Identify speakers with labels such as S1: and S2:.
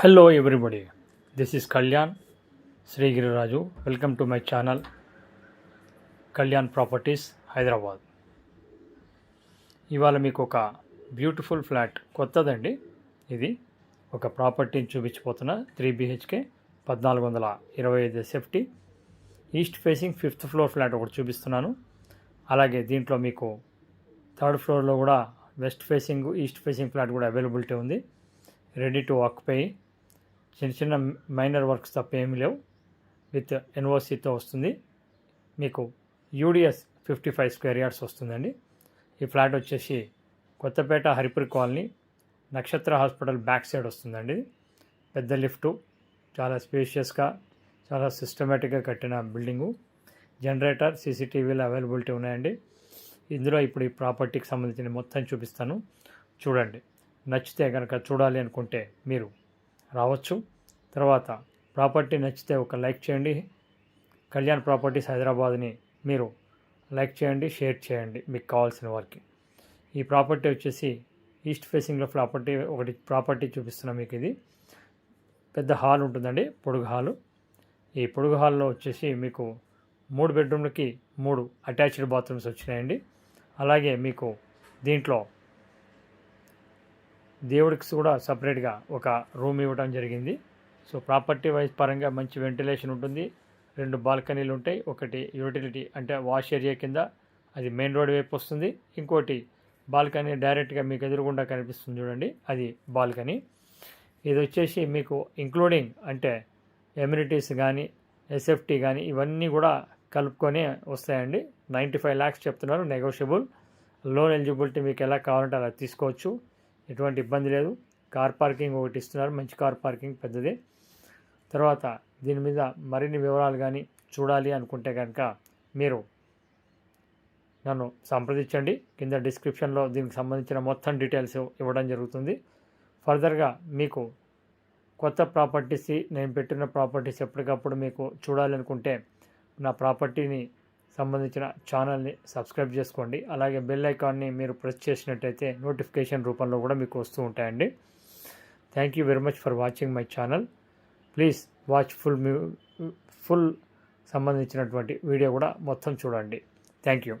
S1: Hello everybody this is Kalyan Srigiriraju welcome to my channel Kalyan properties Hyderabad ఇవాళ మీకు ఒక beautiful flat కొత్తదండి. ఇది ఒక ప్రాపర్టీని చూపించిపోతున్న త్రీ బిహెచ్కే పద్నాలుగు వందల ఇరవై ఐదు safety east facing fifth floor flat ఒకటి చూపిస్తున్నాను. అలాగే దీంట్లో మీకు థర్డ్ ఫ్లోర్లో కూడా west facing east facing flat కూడా అవైలబిలిటీ ఉంది. Ready to occupy. చిన్న చిన్న మైనర్ వర్క్స్ తప్ప ఏమీ లేవు. విత్ ఎన్ఓసితో వస్తుంది. మీకు UDS fifty five square yards వస్తుందండి. ఈ ఫ్లాట్ వచ్చేసి Kothapet Haripuri colony Nakshatra hospital back side వస్తుందండి. పెద్ద లిఫ్టు చాలా స్పేషియస్గా చాలా సిస్టమేటిక్గా కట్టిన బిల్డింగు. జనరేటర్ సీసీటీవీలు అవైలబిలిటీ ఉన్నాయండి. ఇందులో ఇప్పుడు ఈ ప్రాపర్టీకి సంబంధించిన మొత్తం చూపిస్తాను. చూడండి. నచ్చితే కనుక చూడాలి అనుకుంటే మీరు రావచ్చు. తర్వాత ప్రాపర్టీ నచ్చితే ఒక లైక్ చేయండి. కళ్యాణ్ ప్రాపర్టీస్ హైదరాబాద్ని మీరు లైక్ చేయండి షేర్ చేయండి మీకు కావాల్సిన వారికి. ఈ ప్రాపర్టీ వచ్చేసి ఈస్ట్ ఫేసింగ్లో ప్రాపర్టీ ఒకటి ప్రాపర్టీ చూపిస్తున్నాం మీకు ఇది. పెద్ద హాల్ ఉంటుందండి పొడుగు హాలు. ఈ పొడుగు హాల్లో వచ్చేసి మీకు మూడు బెడ్రూమ్లకి మూడు అటాచ్డ్ బాత్రూమ్స్ వచ్చినాయండి. అలాగే మీకు దీంట్లో దేవుడికి కూడా సపరేట్గా ఒక రూమ్ ఇవ్వడం జరిగింది. సో ప్రాపర్టీ వైజ్ పరంగా మంచి వెంటిలేషన్ ఉంటుంది. రెండు బాల్కనీలు ఉంటాయి. ఒకటి యూటిలిటీ అంటే వాష్ ఏరియా కింద అది మెయిన్ రోడ్ వైపు వస్తుంది. ఇంకోటి బాల్కనీ డైరెక్ట్గా మీకు ఎదురుగుండా కనిపిస్తుంది చూడండి. అది బాల్కనీ. ఇది వచ్చేసి మీకు ఇంక్లూడింగ్ అంటే ఎమ్యూనిటీస్ కానీ ఎస్ఎఫ్టీ కానీ ఇవన్నీ కూడా కలుపుకొని వస్తాయండి. నైంటీ ఫైవ్ ల్యాక్స్ చెప్తున్నారు. నెగోషియబుల్. లోన్ ఎలిజిబిలిటీ మీకు ఎలా కావాలంటే అలా తీసుకోవచ్చు. ఎటువంటి ఇబ్బంది లేదు. కార్ పార్కింగ్ ఒకటి ఇస్తున్నారు. మంచి కార్ పార్కింగ్ పెద్దది. తర్వాత దీని మీద మరిన్ని వివరాలు కానీ చూడాలి అనుకుంటే కనుక మీరు నన్ను సంప్రదించండి. కింద డిస్క్రిప్షన్లో దీనికి సంబంధించిన మొత్తం డీటెయిల్స్ ఇవ్వడం జరుగుతుంది. ఫర్దర్గా మీకు కొత్త ప్రాపర్టీస్ నేను పెట్టిన ప్రాపర్టీస్ ఎప్పటికప్పుడు మీకు చూడాలనుకుంటే నా ప్రాపర్టీని సంబంధించిన ఛానల్ని సబ్స్క్రైబ్ చేసుకోండి. అలాగే బెల్ ఐకాన్ని మీరు ప్రెస్ చేసినట్టయితే నోటిఫికేషన్ రూపంలో కూడా మీకు వస్తూ ఉంటాయండి. Thank you very much for watching my channel please watch full full సంబంధించినటువంటి వీడియో కూడా మొత్తం చూడండి. Thank you